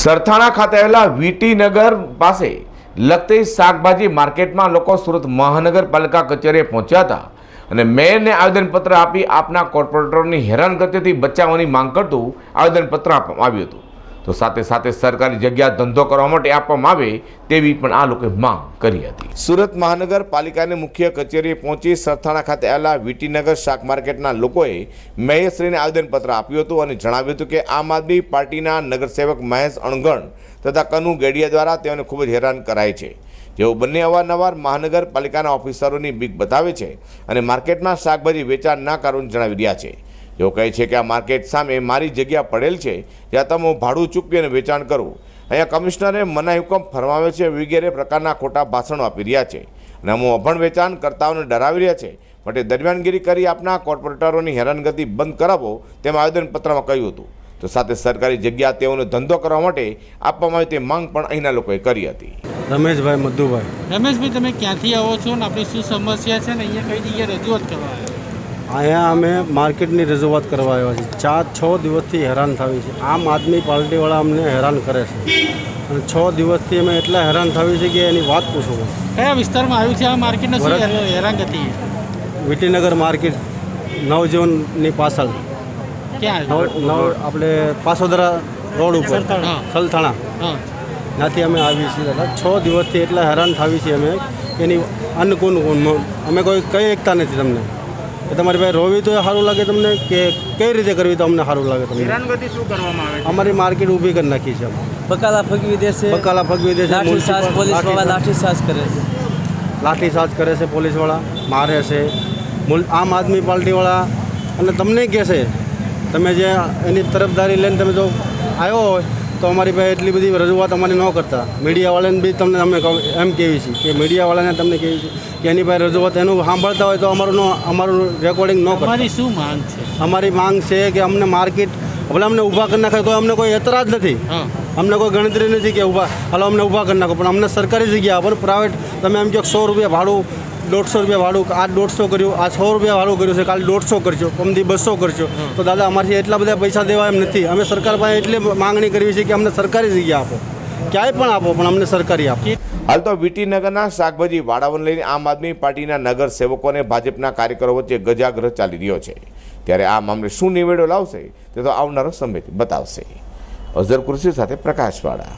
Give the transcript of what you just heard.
સરથાણા ખાતે આવેલા વીટીનગર પાસે લગતી શાકભાજી માર્કેટમાં લોકો સુરત મહાનગરપાલિકા કચેરીએ પહોંચ્યા હતા અને મેયરને આવેદનપત્ર આપી આપના કોર્પોરેટરોની હેરાનગતિથી બચાવવાની માંગ કરતું આવેદનપત્ર આપવામાં આવ્યું હતું. તો સાથે સાથે સરકારી જગ્યા ધંધો કરવા માટે આપવામાં આવે તેવી પણ આ લોકોએ માંગ કરી હતી. સુરત મહાનગરપાલિકાની મુખ્ય કચેરીએ પહોંચી સરથાણા ખાતે આવેલા વીટીનગર શાક માર્કેટના લોકોએ મેયરશ્રીને આવેદનપત્ર આપ્યું હતું અને જણાવ્યું હતું કે આમ આદમી પાર્ટીના નગરસેવક મહેશ અણગણ તથા કનુ ગેડિયા દ્વારા તેઓને ખૂબ જ હેરાન કરાય છે. જેઓ બંને અવારનવાર મહાનગરપાલિકાના ઓફિસરોની બીક બતાવે છે અને માર્કેટમાં શાકભાજી વેચાણ ના કરવાનું જણાવી રહ્યા છે. તેઓ કહે છે કે આ માર્કેટ સામે મારી જગ્યા પડેલ છે જ્યાં તમે ભાડું ચૂકવી અને વેચાણ કરવું અહીંયા કમિશનરે મનાઈ હુકમ ફરમાવે છે વગેરે પ્રકારના ખોટા ભાષણો આપી રહ્યા છે. અને અમુક અભણ વેચાણ કરતાઓને ડરાવી રહ્યા છે. માટે દરમિયાનગીરી કરી આપના કોર્પોરેટરોની હેરાનગતિ બંધ કરાવો તેમ આવેદનપત્રમાં કહ્યું હતું. તો સાથે સરકારી જગ્યા તેઓનો ધંધો કરવા માટે આપવામાં આવે તે માંગ પણ અહીંના લોકોએ કરી હતી. રમેશભાઈ મધુભાઈ. રમેશભાઈ તમે ક્યાંથી આવો છો ને આપણી શું સમસ્યા છે ને અહીંયા કઈ જગ્યાએ રજૂઆત કરવા આવ્યા? અહીંયા અમે માર્કેટની રજૂઆત કરવા આવ્યા છીએ. ચાર છ દિવસથી હેરાન થવી છે. આમ આદમી પાર્ટીવાળા અમને હેરાન કરે છે. અને છ દિવસથી અમે એટલા હેરાન થવી છે કે એની વાત પૂછો કયા વિસ્તારમાં આવ્યું છે? આ માર્કેટને શું હેરાનગતિ? વિટીનગર માર્કેટ નવજીવનની પાછળ ક્યાં? નવ આપણે પાસોદરા રોડ ઉપર થલથાણા સલથાણા. ત્યાંથી અમે આવીએ છીએ દાદા. છ દિવસથી એટલા હેરાન થવી છીએ અમે એની એની અન્નકૂન અમે કોઈ કહી એકતા નથી તમને. કે તમારી પાસે રોવી તો સારું લાગે તમને કે કઈ રીતે કરવી તો અમને સારું લાગે તમને? શું કરવામાં આવે અમારી માર્કેટ ઊભી કરી નાખી છે બકાલા ફગવી દેશે બકાલા ફગવી દેશે છે લાઠી સાસ municipal પોલીસવાળા લાઠી- લાઠી કરે છે. લાઠી ચાર્જ કરે છે પોલીસવાળા મારે છે. મુલ- આમ આદમી પાર્ટીવાળા અને તમને કહેશે તમે જે એની તરફદારી લઈને તમે જો આવ્યો હોય તો અમારી પાસે એટલી બધી રજૂઆત અમારી ન કરતા. મીડિયાવાળાને બી તમને અમે કહું- એમ કહેવી છે કે મીડિયાવાળાને તમને કહેવી છે કે એની પાસે રજૂઆત એનું સાંભળતા હોય તો અમારું અમારું રેકોર્ડિંગ ન કરતા. શું માંગ છે? અમારી માંગ છે કે અમને માર્કેટ ભલે અમને ઊભા કરી નાખે તો અમને કોઈ એતરાજ નથી. અમને કોઈ ગણતરી નથી કે ઊભા હાલો અમને ઊભા કરી નાખો પણ અમને સરકારી જગ્યા પણ પ્રાઇવેટ તમે એમ કહો સો રૂપિયા ભાડું દોઢસો રૂપિયા ભાડું આ દોઢસો કર્યું આ સો રૂપિયા ભાડું કર્યું છે કાલે દોઢસો કરજો પમદી બસો કરજો. તો દાદા અમારથી એટલા બધા પૈસા દેવા એમ નથી. અમે સરકાર પાસે એટલી માંગણી કરવી છે કે અમને સરકારી જગ્યા આપો. ક્યાંય પણ આપો પણ અમને સરકારી આપો. હાલ તો વીટીનગરના શાકભાજી વાડાઓને લઈને આમ આદમી પાર્ટીના નગર સેવકોને ભાજપના કાર્યકરો વચ્ચે ગજાગ્રહ ચાલી રહ્યો છે. ત્યારે આ મામલે શું નિવેડો લાવશે તે તો આવનારો સમય બતાવશે. અઝર કૃષિ સાથે પ્રકાશવાળા.